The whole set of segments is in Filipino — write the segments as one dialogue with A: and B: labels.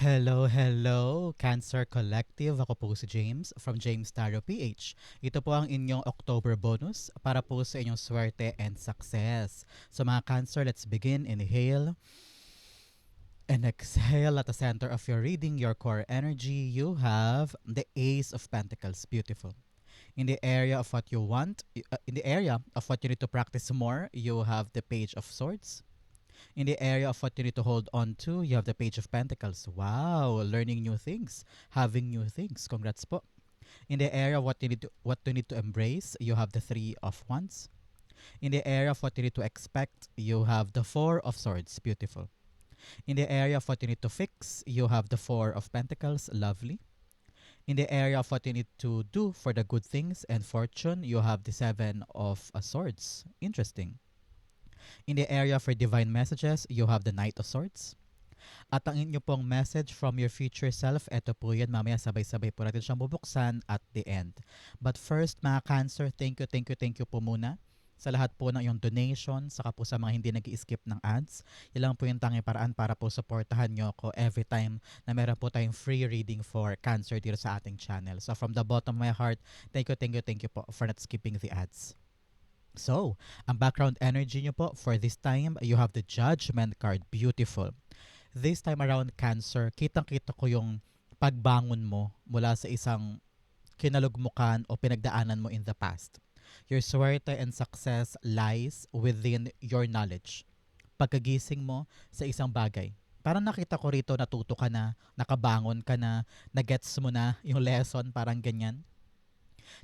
A: Hello, hello, Cancer Collective. Ako po si James from James Tarot PH. Ito po ang inyong October bonus para po sa inyong swerte and success. So mga Cancer, let's begin. Inhale and exhale at the center of your reading, your core energy. You have the Ace of Pentacles. Beautiful. In the area of what you want, uh, in the area of what you need to practice more, you have the Page of Swords. In the area of what you need to hold on to, you have the Page of Pentacles. Wow, learning new things, having new things. Congrats po. In the area of what you need to what you need to embrace, you have the Three of Wands. In the area of what you need to expect, you have the Four of Swords. Beautiful. In the area of what you need to fix, you have the Four of Pentacles. Lovely. In the area of what you need to do for the good things and fortune, you have the Seven of uh, Swords. Interesting. In the area for divine messages, you have the Knight of Swords. At ang inyo pong message from your future self, eto po yan, mamaya sabay-sabay po natin siyang bubuksan at the end. But first, mga Cancer, thank you, thank you, thank you po muna sa lahat po ng iyong donation, saka po sa mga hindi nag skip ng ads. Yan lang po yung tanging paraan para po supportahan nyo ako every time na meron po tayong free reading for cancer dito sa ating channel. So from the bottom of my heart, thank you, thank you, thank you po for not skipping the ads. So, ang background energy nyo po for this time, you have the Judgment card. Beautiful. This time around, Cancer, kitang-kita ko yung pagbangon mo mula sa isang kinalugmukan o pinagdaanan mo in the past. Your swerte and success lies within your knowledge. Pagkagising mo sa isang bagay. Parang nakita ko rito, natuto ka na, nakabangon ka na, nagets mo na yung lesson, parang ganyan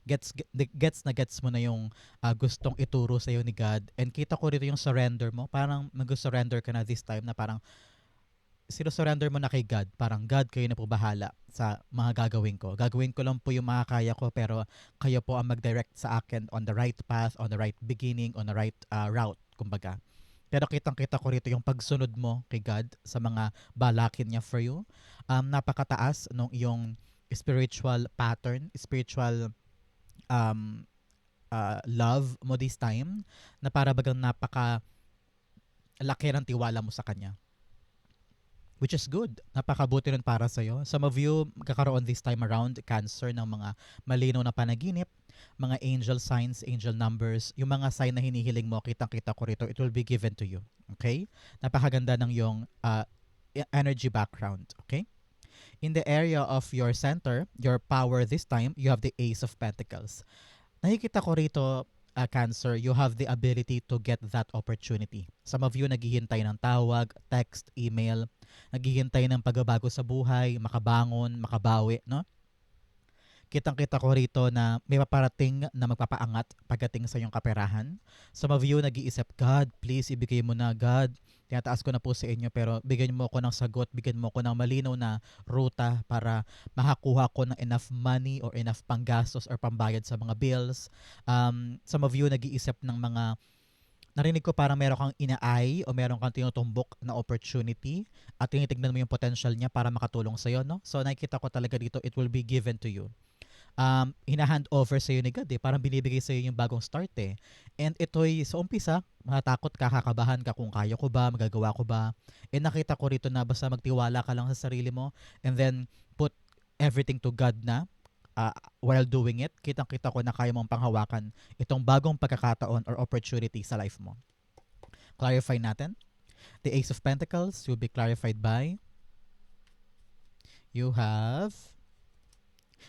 A: gets gets na gets mo na yung uh, gustong ituro sa iyo ni God. And kita ko rito yung surrender mo. Parang mag-surrender ka na this time na parang sino-surrender mo na kay God? Parang God kayo na po bahala sa mga gagawin ko. Gagawin ko lang po yung mga kaya ko pero kayo po ang mag-direct sa akin on the right path on the right beginning on the right uh, route kumbaga. Pero kitang-kita ko rito yung pagsunod mo kay God sa mga balakin niya for you. Um, napakataas nung iyong spiritual pattern, spiritual um, uh, love mo this time na para bagang napaka laki ng tiwala mo sa kanya. Which is good. Napakabuti nun para sa'yo. Some of you magkakaroon this time around cancer ng mga malinaw na panaginip, mga angel signs, angel numbers, yung mga sign na hinihiling mo, kitang-kita ko rito, it will be given to you. Okay? Napakaganda ng yung uh, energy background. Okay? In the area of your center, your power this time, you have the Ace of Pentacles. Nakikita ko rito, uh, Cancer, you have the ability to get that opportunity. Some of you naghihintay ng tawag, text, email, naghihintay ng pagbabago sa buhay, makabangon, makabawi, no? Kitang-kita ko rito na may paparating na magpapaangat pagdating sa iyong kaperahan. Some of you nag-iisip, God, please ibigay mo na, God. Tinataas ko na po sa inyo pero bigyan mo ako ng sagot, bigyan mo ako ng malinaw na ruta para makakuha ko ng enough money or enough panggastos or pambayad sa mga bills. Um, some of you nag-iisip ng mga narinig ko parang meron kang inaay o meron kang tinutumbok na opportunity at tinitignan mo yung potential niya para makatulong sa'yo, no? So nakikita ko talaga dito, it will be given to you um, hinahand over sa iyo ni God eh. Parang binibigay sa iyo yung bagong start eh. And ito'y sa umpisa, matatakot ka, kakabahan ka kung kaya ko ba, magagawa ko ba. And nakita ko rito na basta magtiwala ka lang sa sarili mo and then put everything to God na uh, while doing it, kitang-kita ko na kaya mong panghawakan itong bagong pagkakataon or opportunity sa life mo. Clarify natin. The Ace of Pentacles will be clarified by you have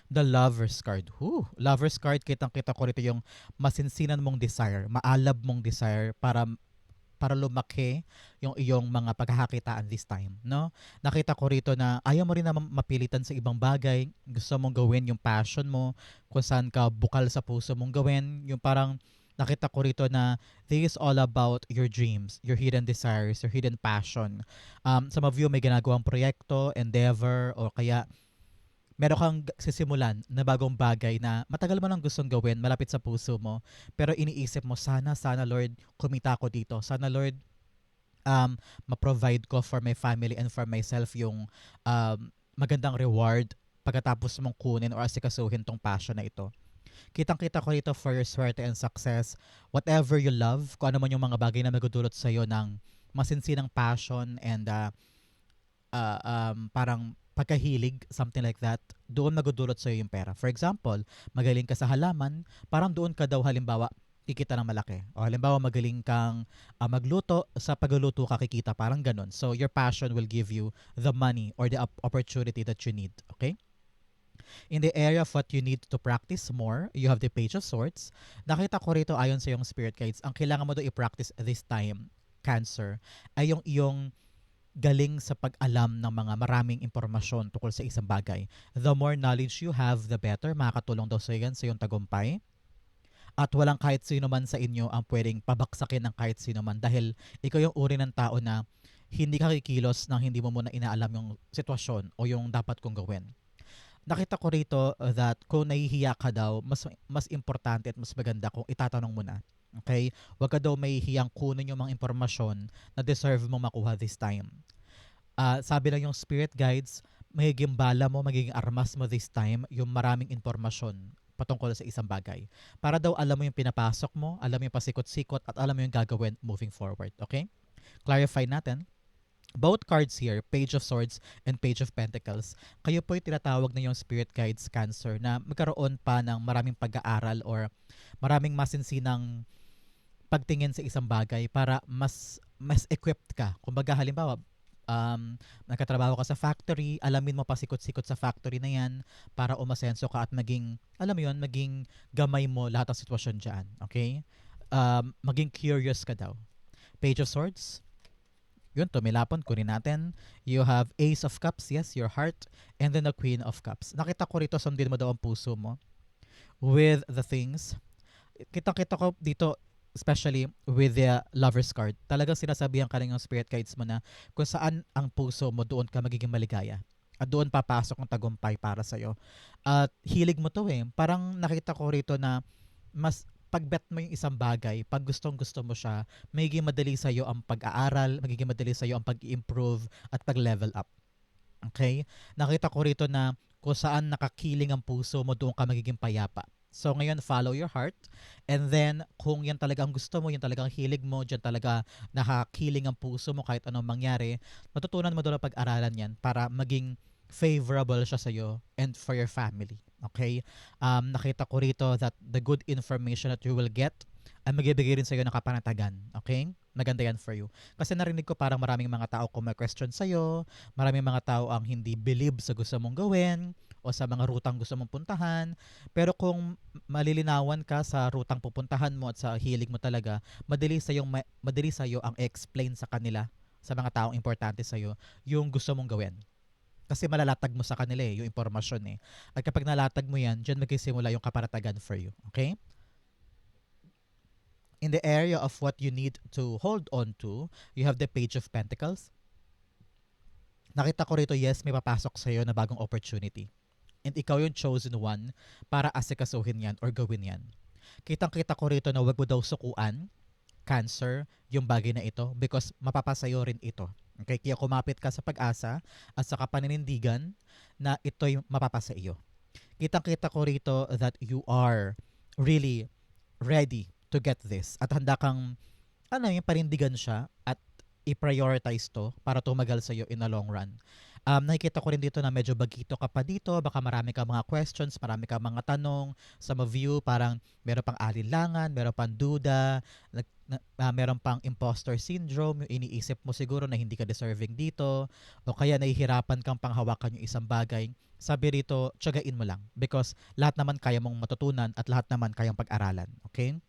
A: the lover's card. Whew, lover's card, kitang-kita ko rito yung masinsinan mong desire, maalab mong desire para para lumaki yung iyong mga pagkakakitaan this time, no? Nakita ko rito na ayaw mo rin na mapilitan sa ibang bagay, gusto mong gawin yung passion mo, kung saan ka bukal sa puso mong gawin, yung parang nakita ko rito na this is all about your dreams, your hidden desires, your hidden passion. Um, some of you may ginagawang proyekto, endeavor, o kaya meron kang sisimulan na bagong bagay na matagal mo nang gustong gawin, malapit sa puso mo, pero iniisip mo, sana, sana Lord, kumita ko dito. Sana Lord, um, ma-provide ko for my family and for myself yung um, magandang reward pagkatapos mong kunin or asikasuhin tong passion na ito. Kitang-kita ko dito for your swerte and success. Whatever you love, kung ano man yung mga bagay na magdudulot sa iyo ng masinsinang passion and uh, ah, um, parang pagkahilig, something like that, doon magdudulot sa'yo yung pera. For example, magaling ka sa halaman, parang doon ka daw halimbawa kikita ng malaki. O halimbawa magaling kang ah, magluto, sa pagluluto ka kikita, parang ganun. So your passion will give you the money or the op- opportunity that you need. Okay? In the area of what you need to practice more, you have the Page of Swords. Nakita ko rito ayon sa iyong spirit guides, ang kailangan mo daw i-practice this time, Cancer, ay yung iyong galing sa pag-alam ng mga maraming impormasyon tungkol sa isang bagay. The more knowledge you have, the better. Makakatulong daw sa yan sa iyong tagumpay. At walang kahit sino man sa inyo ang pwedeng pabaksakin ng kahit sino man dahil ikaw yung uri ng tao na hindi ka kikilos nang hindi mo muna inaalam yung sitwasyon o yung dapat kong gawin. Nakita ko rito uh, that kung nahihiya ka daw, mas mas importante at mas maganda kung itatanong mo na. Okay? Huwag ka daw may hiyang kunin yung mga impormasyon na deserve mo makuha this time. Ah, sabi lang yung spirit guides, magiging bala mo, magiging armas mo this time yung maraming impormasyon patungkol sa isang bagay. Para daw alam mo yung pinapasok mo, alam mo yung pasikot-sikot, at alam mo yung gagawin moving forward. Okay? Clarify natin. Both cards here, Page of Swords and Page of Pentacles, kayo po yung tinatawag na yung Spirit Guides Cancer na magkaroon pa ng maraming pag-aaral or maraming masinsinang pagtingin sa isang bagay para mas mas equipped ka. Kumbaga halimbawa, um, nagkatrabaho ka sa factory, alamin mo pasikot-sikot sa factory na yan para umasenso ka at maging, alam mo yun, maging gamay mo lahat ng sitwasyon dyan. Okay? Um, maging curious ka daw. Page of Swords. Yun, tumilapon, kunin natin. You have Ace of Cups, yes, your heart. And then the Queen of Cups. Nakita ko rito, sundin mo daw ang puso mo with the things. Kita-kita ko dito, especially with the lover's card, talagang sinasabihan ka ng spirit guides mo na kung saan ang puso mo, doon ka magiging maligaya. At doon papasok ang tagumpay para sa'yo. At hilig mo to eh. Parang nakita ko rito na mas pag-bet mo yung isang bagay, pag gustong gusto mo siya, magiging madali sa'yo ang pag-aaral, magiging madali sa'yo ang pag-improve at pag-level up. Okay? Nakita ko rito na kung saan nakakiling ang puso mo, doon ka magiging payapa. So ngayon, follow your heart. And then, kung yan talaga ang gusto mo, yan talaga ang hilig mo, dyan talaga nakakiling ang puso mo kahit anong mangyari, matutunan mo doon pag-aralan yan para maging favorable siya sa'yo and for your family. Okay? Um, nakita ko rito that the good information that you will get ay magbibigay rin sa'yo ng kapanatagan. Okay? Maganda yan for you. Kasi narinig ko parang maraming mga tao kung may question sa'yo, maraming mga tao ang hindi believe sa gusto mong gawin, o sa mga rutang gusto mong puntahan. Pero kung malilinawan ka sa rutang pupuntahan mo at sa hilig mo talaga, madali sa yung madali sa iyo ang explain sa kanila sa mga taong importante sa iyo yung gusto mong gawin. Kasi malalatag mo sa kanila eh, yung impormasyon eh. At kapag nalatag mo yan, dyan magsisimula yung kaparatagan for you. Okay? In the area of what you need to hold on to, you have the Page of Pentacles. Nakita ko rito, yes, may papasok sa'yo na bagong opportunity and ikaw yung chosen one para asikasuhin yan or gawin yan. Kitang-kita ko rito na wag mo daw sukuan, cancer, yung bagay na ito because mapapasayo rin ito. Okay, kaya kumapit ka sa pag-asa at sa kapaninindigan na ito'y mapapasa iyo. Kitang-kita ko rito that you are really ready to get this at handa kang ano yung panindigan siya at i-prioritize to para tumagal sa iyo in the long run. Um, nakikita ko rin dito na medyo bagito ka pa dito, baka marami ka mga questions, marami ka mga tanong, some of you parang meron pang alinlangan, meron pang duda, nag, na, uh, meron pang imposter syndrome, yung iniisip mo siguro na hindi ka deserving dito, o kaya nahihirapan kang panghawakan yung isang bagay, sabi rito, tiyagain mo lang. Because lahat naman kaya mong matutunan at lahat naman kayang pag-aralan. Okay?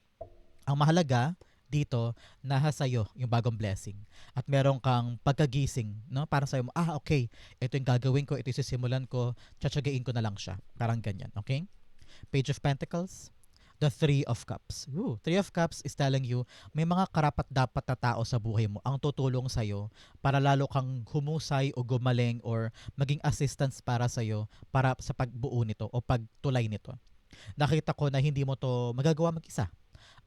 A: Ang mahalaga, dito nasa iyo yung bagong blessing. At meron kang pagkagising no? Para sa mo ah okay ito yung gagawin ko ito yung sisimulan ko tsatsagain ko na lang siya. Parang ganyan okay? Page of pentacles the three of cups. Ooh, three of cups is telling you may mga karapat dapat na tao sa buhay mo ang tutulong sa iyo para lalo kang humusay o gumaling or maging assistance para sa iyo para sa pagbuo nito o pagtulay nito. Nakita ko na hindi mo to magagawa mag-isa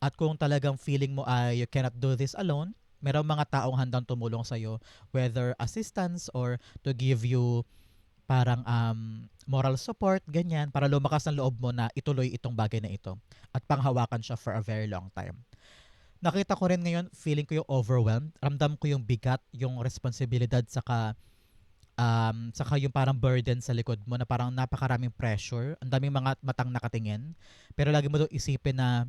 A: at kung talagang feeling mo ay you cannot do this alone, merong mga taong handang tumulong sa iyo whether assistance or to give you parang um, moral support, ganyan, para lumakas ang loob mo na ituloy itong bagay na ito at panghawakan siya for a very long time. Nakita ko rin ngayon, feeling ko yung overwhelmed. Ramdam ko yung bigat, yung responsibilidad, saka Um, saka yung parang burden sa likod mo na parang napakaraming pressure, ang daming mga matang nakatingin. Pero lagi mo daw isipin na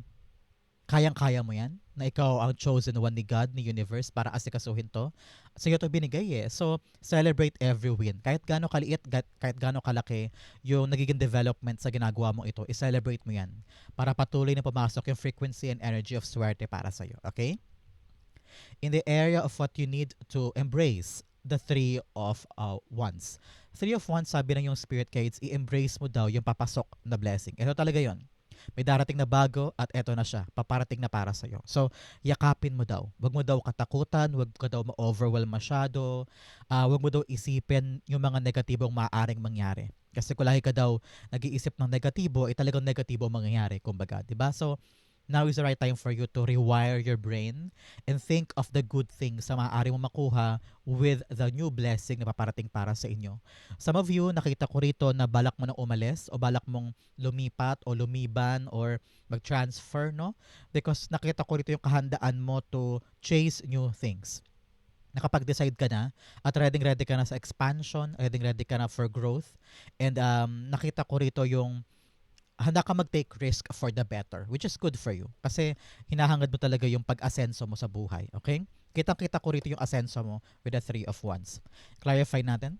A: kayang-kaya mo yan, na ikaw ang chosen one ni God, ni universe, para asikasuhin to. Sa'yo to binigay eh. So, celebrate every win. Kahit gaano kaliit, kahit, gaano kalaki yung nagiging development sa ginagawa mo ito, i-celebrate mo yan para patuloy na pumasok yung frequency and energy of swerte para sa'yo. Okay? In the area of what you need to embrace, the three of uh, wands. Three of wands, sabi ng yung spirit guides, i-embrace mo daw yung papasok na blessing. Ito talaga yon may darating na bago at eto na siya, paparating na para sa'yo. So, yakapin mo daw. Huwag mo daw katakutan, huwag ka daw ma-overwhelm masyado, uh, huwag mo daw isipin yung mga negatibong maaaring mangyari. Kasi kung lagi ka daw nag-iisip ng negatibo, eh talagang negatibo mangyayari, kumbaga, 'di ba? So, now is the right time for you to rewire your brain and think of the good things na maaari mo makuha with the new blessing na paparating para sa inyo. Some of you, nakita ko rito na balak mo na umalis o balak mong lumipat o lumiban or mag-transfer, no? Because nakita ko rito yung kahandaan mo to chase new things nakapag-decide ka na at ready ready ka na sa expansion, ready ready ka na for growth. And um, nakita ko rito yung handa ka mag-take risk for the better, which is good for you. Kasi hinahangad mo talaga yung pag-asenso mo sa buhay. Okay? Kitang-kita ko rito yung asenso mo with the three of wands. Clarify natin.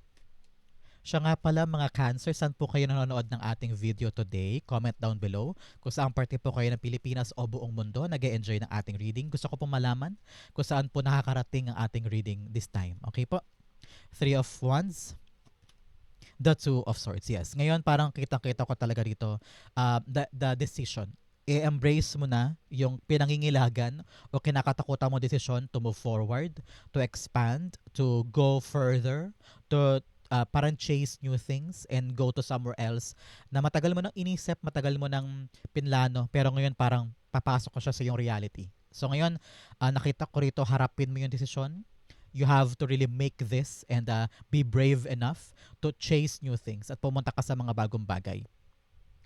A: Siya nga pala mga cancer, saan po kayo nanonood ng ating video today? Comment down below. Kung saan parte po kayo ng Pilipinas o buong mundo nag enjoy ng ating reading. Gusto ko po malaman kung saan po nakakarating ang ating reading this time. Okay po? Three of Wands. The Two of Swords, yes. Ngayon, parang kita-kita ko talaga dito uh, the, the decision. I-embrace mo na yung pinangingilagan o kinakatakutan mo decision to move forward, to expand, to go further, to uh, parang chase new things and go to somewhere else na matagal mo nang inisip, matagal mo nang pinlano, pero ngayon parang papasok ko siya sa yung reality. So ngayon, uh, nakita ko rito, harapin mo yung desisyon, you have to really make this and uh, be brave enough to chase new things at pumunta ka sa mga bagong bagay.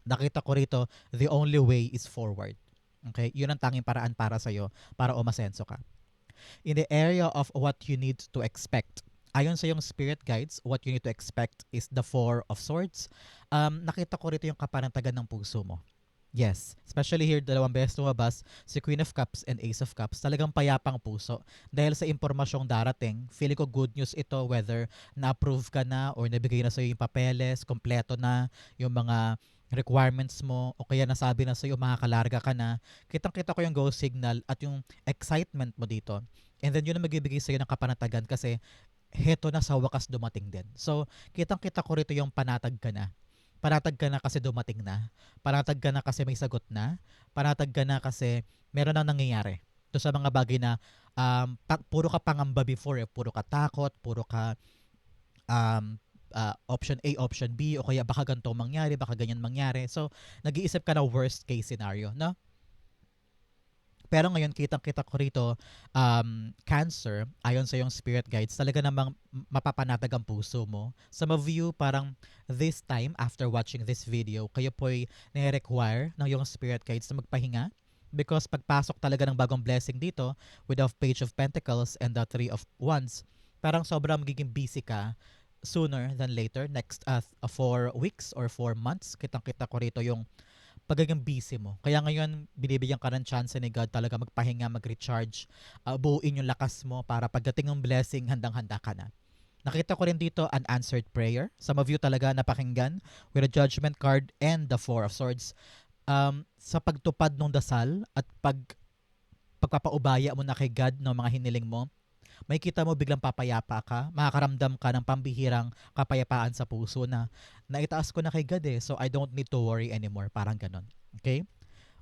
A: Nakita ko rito, the only way is forward. Okay? Yun ang tanging paraan para sa'yo para umasenso ka. In the area of what you need to expect, ayon sa yung spirit guides, what you need to expect is the Four of Swords. Um, nakita ko rito yung kapanatagan ng puso mo. Yes, especially here, dalawang beses lumabas, si Queen of Cups and Ace of Cups, talagang payapang puso. Dahil sa impormasyong darating, feeling ko good news ito whether na-approve ka na or nabigay na sa'yo yung papeles, kompleto na yung mga requirements mo o kaya nasabi na sa'yo makakalarga ka na, kitang-kita ko yung go signal at yung excitement mo dito. And then yun ang magbibigay sa'yo ng kapanatagan kasi heto na sa wakas dumating din. So, kitang-kita ko rito yung panatag ka na panatag ka na kasi dumating na, panatag ka na kasi may sagot na, panatag ka na kasi meron nang nangyayari. To sa mga bagay na um, pa, puro ka pangamba before, eh. puro ka takot, puro ka um, uh, option A, option B, o kaya baka ganito mangyari, baka ganyan mangyari. So, nag-iisip ka na worst case scenario, no? Pero ngayon, kitang-kita ko rito, um, cancer, ayon sa yung spirit guides, talaga namang mapapanatag ang puso mo. Some of you, parang this time, after watching this video, kayo po'y nire-require ng yung spirit guides na magpahinga. Because pagpasok talaga ng bagong blessing dito, with the Page of Pentacles and the Three of Wands, parang sobrang magiging busy ka sooner than later, next uh, four weeks or four months. Kitang-kita ko rito yung pagiging busy mo. Kaya ngayon, binibigyan ka ng chance ni God talaga magpahinga, mag-recharge, uh, buuin yung lakas mo para pagdating ng blessing, handang-handa ka na. Nakita ko rin dito unanswered prayer. Some of you talaga napakinggan with a judgment card and the four of swords. Um, sa pagtupad ng dasal at pag pagpapaubaya mo na kay God ng mga hiniling mo, may kita mo biglang papayapa ka, makakaramdam ka ng pambihirang kapayapaan sa puso na naitaas ko na kay God eh, so I don't need to worry anymore. Parang ganun. Okay?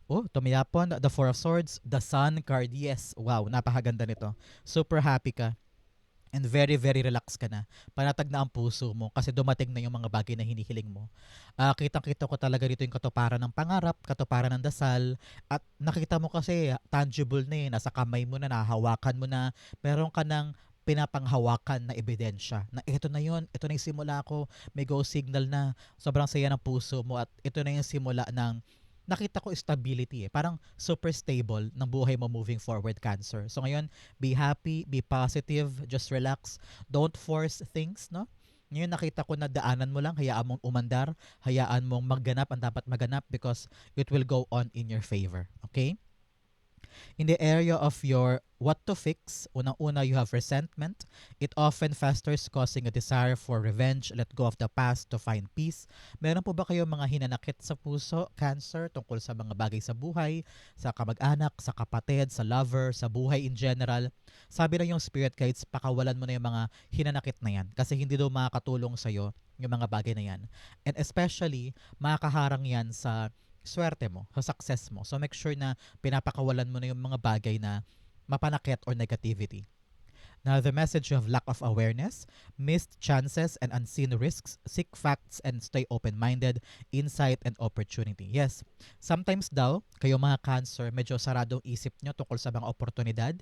A: Oh, tumiyapon, the Four of Swords, the Sun card, yes. Wow, napakaganda nito. Super happy ka and very, very relax ka na. Panatag na ang puso mo kasi dumating na yung mga bagay na hinihiling mo. Uh, kitang-kita ko talaga dito yung katuparan ng pangarap, katuparan ng dasal, at nakita mo kasi tangible na eh, nasa kamay mo na, nahawakan mo na, meron ka ng pinapanghawakan na ebidensya na ito na yon ito na yung simula ko, may go signal na, sobrang saya ng puso mo at ito na yung simula ng nakita ko stability eh. Parang super stable ng buhay mo moving forward cancer. So ngayon, be happy, be positive, just relax. Don't force things, no? Ngayon nakita ko na daanan mo lang, hayaan mong umandar, hayaan mong magganap ang dapat maganap because it will go on in your favor. Okay? In the area of your what to fix, unang-una you have resentment. It often festers causing a desire for revenge, let go of the past to find peace. Meron po ba kayo mga hinanakit sa puso, cancer, tungkol sa mga bagay sa buhay, sa kamag-anak, sa kapatid, sa lover, sa buhay in general? Sabi na yung spirit guides, pakawalan mo na yung mga hinanakit na yan kasi hindi daw makakatulong sa'yo yung mga bagay na yan. And especially, makakaharang yan sa swerte mo, sa success mo. So make sure na pinapakawalan mo na yung mga bagay na mapanakit or negativity. Now, the message of lack of awareness, missed chances and unseen risks, seek facts and stay open-minded, insight and opportunity. Yes, sometimes daw, kayo mga cancer, medyo saradong isip nyo tungkol sa mga oportunidad.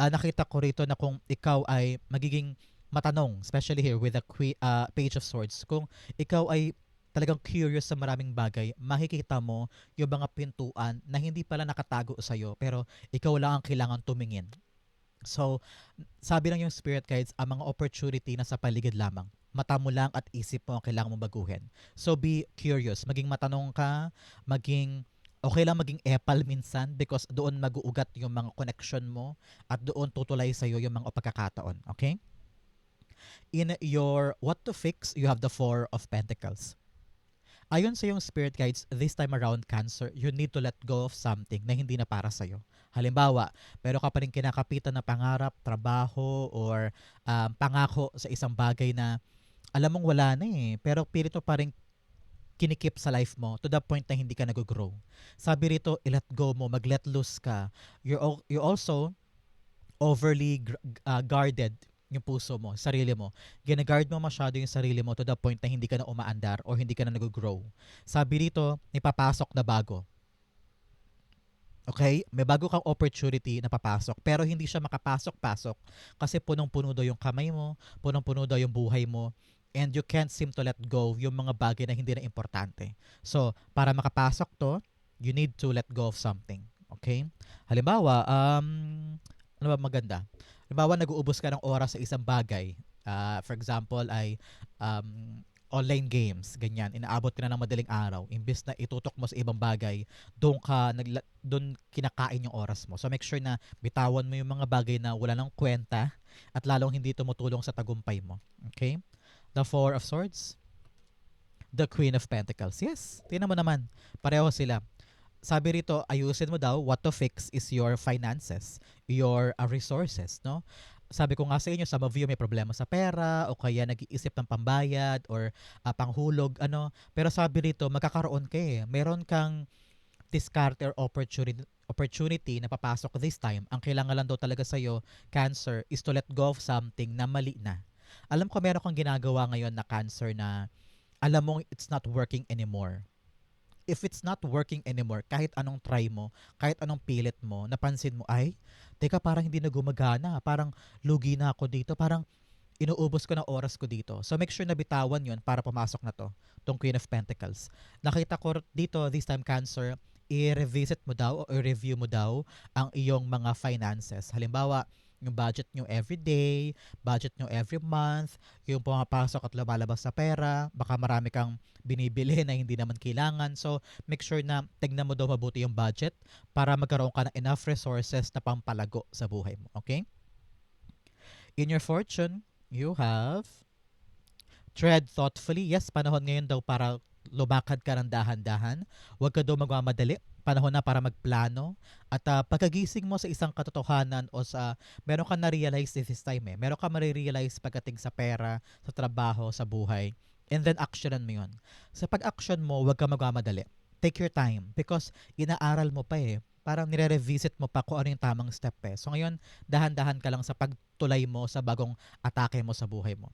A: Ah, nakita ko rito na kung ikaw ay magiging matanong, especially here with the que- ah, Page of Swords, kung ikaw ay talagang curious sa maraming bagay, makikita mo yung mga pintuan na hindi pala nakatago sa'yo, pero ikaw lang ang kailangan tumingin. So, sabi ng yung spirit guides, ang mga opportunity na sa paligid lamang. Mata mo lang at isip mo ang kailangan mong baguhin. So, be curious. Maging matanong ka, maging okay lang maging epal minsan because doon mag-uugat yung mga connection mo at doon tutulay sa'yo yung mga pagkakataon. Okay? In your what to fix, you have the Four of Pentacles. Ayon sa yung spirit guides, this time around cancer, you need to let go of something na hindi na para sa'yo. Halimbawa, pero ka pa rin kinakapitan na pangarap, trabaho, or um, pangako sa isang bagay na alam mong wala na eh, pero pilit mo pa rin kinikip sa life mo to the point na hindi ka nag-grow. Sabi rito, i-let go mo, mag-let loose ka. You're, you also overly uh, guarded yung puso mo, sarili mo. Ginaguard mo masyado yung sarili mo to the point na hindi ka na umaandar or hindi ka na nag-grow. Sabi rito, ipapasok na bago. Okay? May bago kang opportunity na papasok pero hindi siya makapasok-pasok kasi punong-puno daw yung kamay mo, punong-puno daw yung buhay mo and you can't seem to let go yung mga bagay na hindi na importante. So, para makapasok to, you need to let go of something. Okay? Halimbawa, um, ano ba maganda? Halimbawa, nag-uubos ka ng oras sa isang bagay. Ah, for example, ay um, online games, ganyan. Inaabot ka na ng madaling araw. Imbes na itutok mo sa ibang bagay, doon ka, nagla- doon kinakain yung oras mo. So make sure na bitawan mo yung mga bagay na wala ng kwenta at lalong hindi tumutulong sa tagumpay mo. Okay? The Four of Swords. The Queen of Pentacles. Yes, tingnan mo naman. Pareho sila. Sabi rito, ayusin mo daw, what to fix is your finances, your uh, resources, no? Sabi ko nga sa inyo, some of you may problema sa pera o kaya nag-iisip ng pambayad or uh, panghulog, ano. Pero sabi rito, magkakaroon ka eh. Meron kang discard or opportunity opportunity na papasok this time. Ang kailangan lang daw talaga sa'yo, cancer, is to let go of something na mali na. Alam ko meron kang ginagawa ngayon na cancer na alam mong it's not working anymore if it's not working anymore, kahit anong try mo, kahit anong pilit mo, napansin mo, ay, teka, parang hindi na gumagana. Parang lugi na ako dito. Parang inuubos ko na oras ko dito. So make sure na bitawan yon para pumasok na to, tong Queen of Pentacles. Nakita ko dito, this time Cancer, i-revisit mo daw o i-review mo daw ang iyong mga finances. Halimbawa, yung budget nyo every day, budget nyo every month, yung pumapasok at lumalabas sa pera, baka marami kang binibili na hindi naman kailangan. So, make sure na tignan mo daw mabuti yung budget para magkaroon ka ng enough resources na pampalago sa buhay mo. Okay? In your fortune, you have tread thoughtfully. Yes, panahon ngayon daw para lumakad ka ng dahan-dahan. Huwag ka daw magmamadali. Panahon na para magplano. At uh, pagkagising mo sa isang katotohanan o sa meron ka na-realize this time eh. Meron ka marirealize pagdating sa pera, sa trabaho, sa buhay. And then actionan mo yun. Sa pag-action mo, huwag ka magmamadali. Take your time because inaaral mo pa eh parang nire-revisit mo pa kung ano yung tamang step eh. So ngayon, dahan-dahan ka lang sa pagtulay mo sa bagong atake mo sa buhay mo.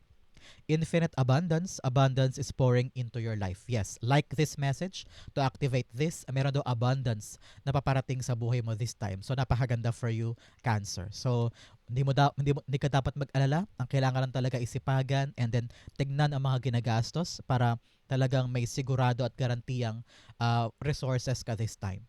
A: Infinite abundance. Abundance is pouring into your life. Yes, like this message, to activate this, meron daw abundance na paparating sa buhay mo this time. So napakaganda for you, Cancer. So hindi mo da- hindi, mo, hindi ka dapat mag-alala. Ang kailangan lang talaga isipagan and then tignan ang mga ginagastos para talagang may sigurado at garantiyang uh, resources ka this time.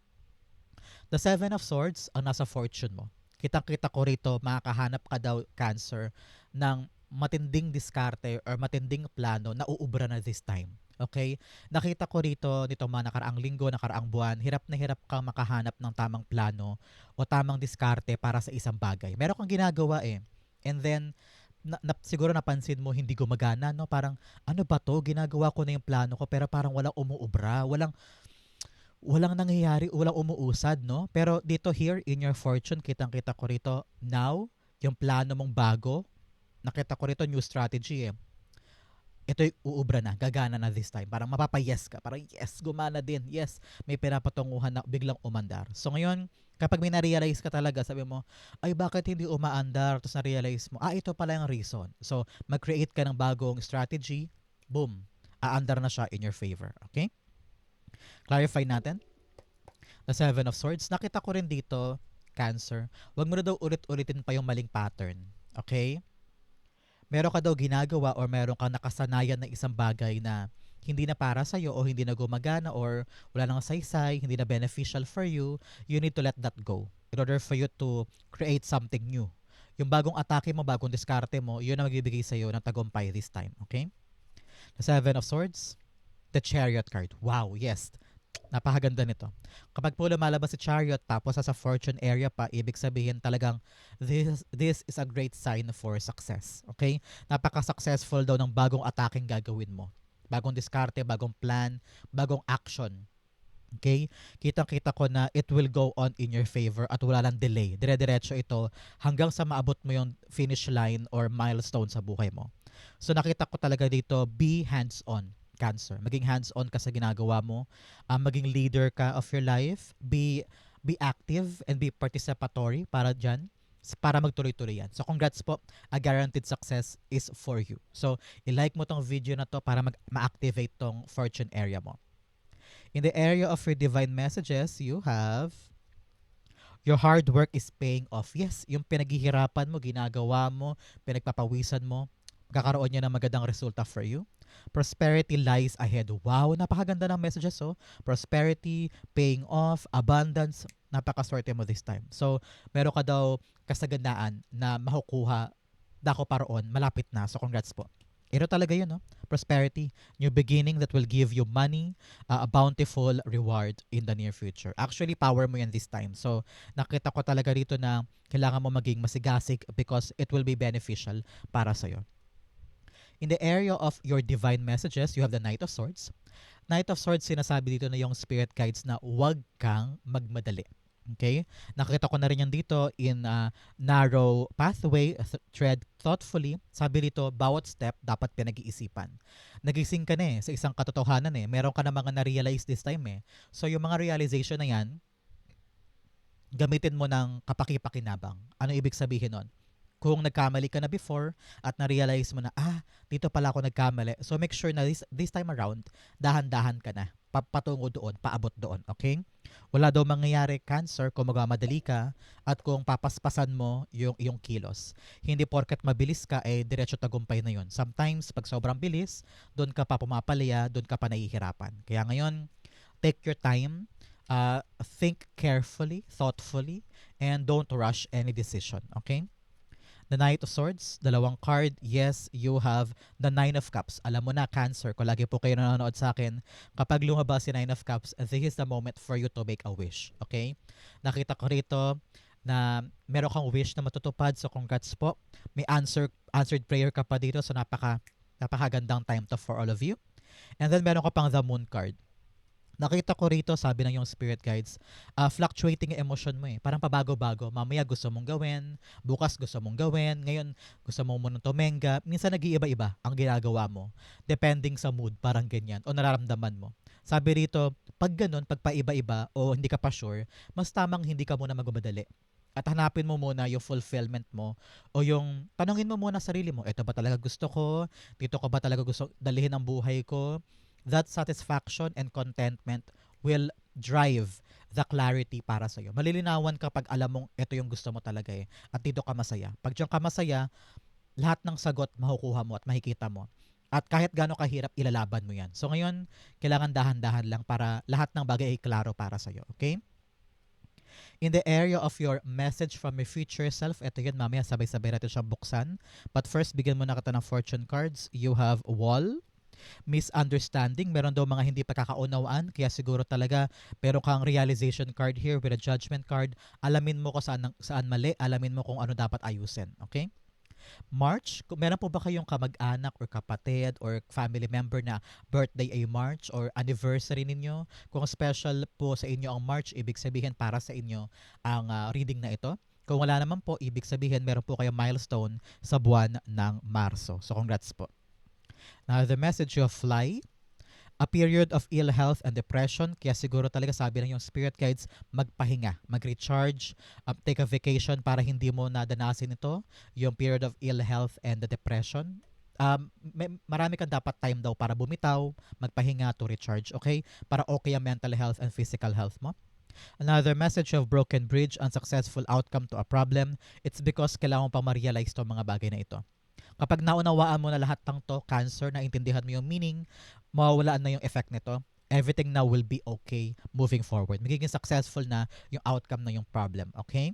A: The Seven of Swords ang nasa fortune mo. Kitang-kita ko rito, makakahanap ka daw, Cancer, ng matinding diskarte or matinding plano na uubra na this time. Okay? Nakita ko rito nito mga nakaraang linggo, nakaraang buwan, hirap na hirap kang makahanap ng tamang plano o tamang diskarte para sa isang bagay. Meron kang ginagawa eh. And then, na, na, siguro napansin mo hindi gumagana, no? Parang, ano ba to? Ginagawa ko na yung plano ko pero parang walang umuubra. Walang, walang nangyayari, walang umuusad, no? Pero dito here, in your fortune, kitang-kita ko rito, now, yung plano mong bago, nakita ko rito, new strategy eh ito'y uubra na, gagana na this time. Parang mapapayes ka. Parang yes, gumana din. Yes, may pinapatunguhan na biglang umandar. So ngayon, kapag may na-realize ka talaga, sabi mo, ay bakit hindi umaandar? Tapos na-realize mo, ah, ito pala yung reason. So, mag-create ka ng bagong strategy, boom, aandar na siya in your favor. Okay? Clarify natin. The Seven of Swords. Nakita ko rin dito, Cancer, wag mo na daw ulit-ulitin pa yung maling pattern. Okay? Meron ka daw ginagawa or meron kang nakasanayan na isang bagay na hindi na para sa'yo o hindi na gumagana or wala nang saysay, hindi na beneficial for you, you need to let that go in order for you to create something new. Yung bagong atake mo, bagong diskarte mo, yun ang magbibigay sa'yo ng tagumpay this time. Okay? The Seven of Swords, the Chariot card. Wow, yes. Napakaganda nito. Kapag po lumalabas si Chariot tapos sa fortune area pa, ibig sabihin talagang this, this is a great sign for success. Okay? Napaka-successful daw ng bagong ataking gagawin mo. Bagong diskarte, bagong plan, bagong action. Okay? Kitang-kita ko na it will go on in your favor at wala lang delay. Dire-diretso ito hanggang sa maabot mo yung finish line or milestone sa buhay mo. So nakita ko talaga dito, be hands-on cancer. Maging hands-on ka sa ginagawa mo. Um, maging leader ka of your life. Be be active and be participatory para dyan para magtuloy-tuloy yan. So congrats po, a guaranteed success is for you. So i-like mo tong video na to para mag- ma-activate tong fortune area mo. In the area of your divine messages, you have your hard work is paying off. Yes, yung pinaghihirapan mo, ginagawa mo, pinagpapawisan mo, magkakaroon niya ng magandang resulta for you. Prosperity lies ahead. Wow, napakaganda ng messages oh. Prosperity, paying off, abundance, napakaswerte mo this time. So, meron ka daw kasagandaan na makukuha dako paroon, malapit na. So, congrats po. Ito talaga yun, no? Prosperity, new beginning that will give you money, uh, a bountiful reward in the near future. Actually, power mo yan this time. So, nakita ko talaga rito na kailangan mo maging masigasig because it will be beneficial para sa'yo. In the area of your divine messages, you have the Knight of Swords. Knight of Swords, sinasabi dito na yung spirit guides na huwag kang magmadali. Okay? Nakita ko na rin yan dito in uh, narrow pathway, th- tread thoughtfully. Sabi dito, bawat step dapat pinag-iisipan. Nagising ka na eh, sa isang katotohanan eh. Meron ka na mga na-realize this time eh. So yung mga realization na yan, gamitin mo ng kapaki-pakinabang. Ano ibig sabihin nun? Kung nagkamali ka na before at na-realize mo na, ah, dito pala ako nagkamali. So make sure na this, this time around, dahan-dahan ka na. Papatungo doon, paabot doon, okay? Wala daw mangyayari cancer kung magmamadali ka at kung papaspasan mo yung yung kilos. Hindi porket mabilis ka, eh, diretso tagumpay na yon. Sometimes, pag sobrang bilis, doon ka pa pumapalaya, doon ka pa nahihirapan. Kaya ngayon, take your time, uh, think carefully, thoughtfully, and don't rush any decision, okay? The Knight of Swords, dalawang card. Yes, you have the Nine of Cups. Alam mo na, Cancer, kung lagi po kayo nanonood sa akin, kapag lumabas si Nine of Cups, this is the moment for you to make a wish. Okay? Nakita ko rito na meron kang wish na matutupad. So, congrats po. May answer, answered prayer ka pa dito. So, napaka, napakagandang time to for all of you. And then, meron ka pang the Moon card nakita ko rito, sabi ng yung spirit guides, uh, fluctuating emotion mo eh. Parang pabago-bago. Mamaya gusto mong gawin, bukas gusto mong gawin, ngayon gusto mo munang tumenga. Minsan nag-iiba-iba ang ginagawa mo. Depending sa mood, parang ganyan. O nararamdaman mo. Sabi rito, pag ganun, pag paiba-iba o hindi ka pa sure, mas tamang hindi ka muna magmamadali. At hanapin mo muna yung fulfillment mo o yung tanongin mo muna sarili mo, ito ba talaga gusto ko? Dito ko ba talaga gusto dalhin ang buhay ko? That satisfaction and contentment will drive the clarity para sa'yo. Malilinawan kapag alam mong ito yung gusto mo talaga eh. At dito ka masaya. Pag diyan ka masaya, lahat ng sagot makukuha mo at makikita mo. At kahit gaano kahirap, ilalaban mo yan. So ngayon, kailangan dahan-dahan lang para lahat ng bagay ay klaro para sa'yo. Okay? In the area of your message from your future self, ito yun, mamaya sabay-sabay natin siyang buksan. But first, bigyan mo na kita ng fortune cards. You have wall, misunderstanding. Meron daw mga hindi pagkakaunawaan, kaya siguro talaga meron kang realization card here with a judgment card. Alamin mo kung saan, saan mali, alamin mo kung ano dapat ayusin. Okay? March, kung meron po ba kayong kamag-anak or kapatid or family member na birthday ay March or anniversary ninyo? Kung special po sa inyo ang March, ibig sabihin para sa inyo ang ah, reading na ito. Kung wala naman po, ibig sabihin meron po kayong milestone sa buwan ng Marso. So congrats po. Now, the message of fly, a period of ill health and depression. Kaya siguro talaga sabi ng yung spirit guides, magpahinga, mag-recharge, um, take a vacation para hindi mo nadanasin ito, yung period of ill health and the depression. Um, may, marami kang dapat time daw para bumitaw, magpahinga to recharge, okay? Para okay ang mental health and physical health mo. Another message of broken bridge, unsuccessful outcome to a problem. It's because kailangan pang ma-realize to mga bagay na ito. Kapag naunawaan mo na lahat ng to, cancer, na intindihan mo yung meaning, mawawalaan na yung effect nito. Everything now will be okay moving forward. Magiging successful na yung outcome na yung problem. Okay?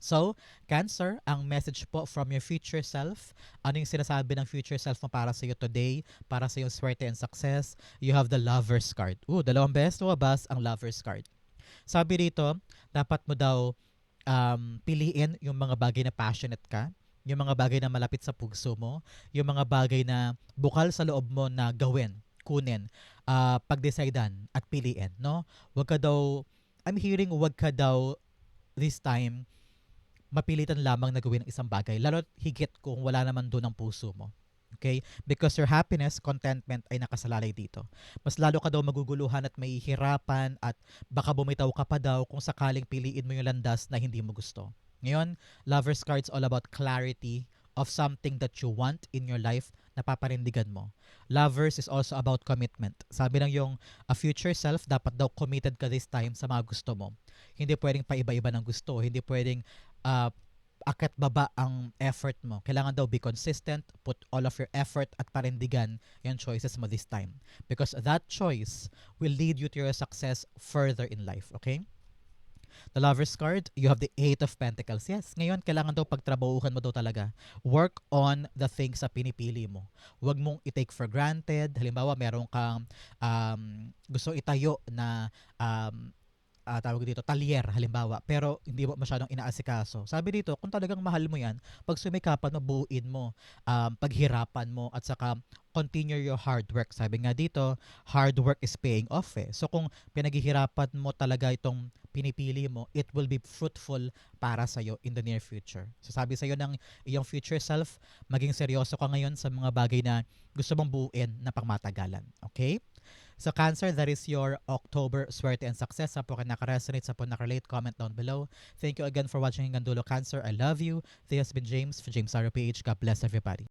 A: So, Cancer, ang message po from your future self. Ano yung sinasabi ng future self mo para sa iyo today, para sa iyong swerte and success? You have the Lover's card. Ooh, dalawang beses lumabas ang Lover's card. Sabi dito, dapat mo daw um, piliin yung mga bagay na passionate ka, yung mga bagay na malapit sa puso mo, yung mga bagay na bukal sa loob mo na gawin, kunin, uh, pagdesidean at piliin, no? Wag ka daw, I'm hearing wag ka daw this time mapilitan lamang na gawin ang isang bagay, lalo higit kung wala naman doon ang puso mo. Okay? Because your happiness, contentment ay nakasalalay dito. Mas lalo ka daw maguguluhan at may hirapan at baka bumitaw ka pa daw kung sakaling piliin mo yung landas na hindi mo gusto. Ngayon, Lover's Card's all about clarity of something that you want in your life na paparindigan mo. Lovers is also about commitment. Sabi ng yung a future self, dapat daw committed ka this time sa mga gusto mo. Hindi pwedeng paiba-iba ng gusto. Hindi pwedeng uh, akit baba ang effort mo. Kailangan daw be consistent, put all of your effort at parindigan yung choices mo this time. Because that choice will lead you to your success further in life. Okay? The Lover's card, you have the Eight of Pentacles. Yes, ngayon kailangan daw pagtrabahuhan mo daw talaga. Work on the things sa pinipili mo. Huwag mong i-take for granted. Halimbawa, meron kang um, gusto itayo na um, uh, tawag dito, talyer halimbawa, pero hindi mo masyadong inaasikaso. Sabi dito, kung talagang mahal mo yan, pag sumikapan mo, buuin mo, um, paghirapan mo, at saka continue your hard work. Sabi nga dito, hard work is paying off eh. So kung pinaghihirapan mo talaga itong pinipili mo, it will be fruitful para sa iyo in the near future. So sabi sa iyo ng iyong future self, maging seryoso ka ngayon sa mga bagay na gusto mong buuin na pangmatagalan. Okay? So Cancer, that is your October swerte and success. Sa po ka nakaresonate, sa po nakarelate, comment down below. Thank you again for watching hanggang dulo, Cancer. I love you. This has been James for James RPH. God bless everybody.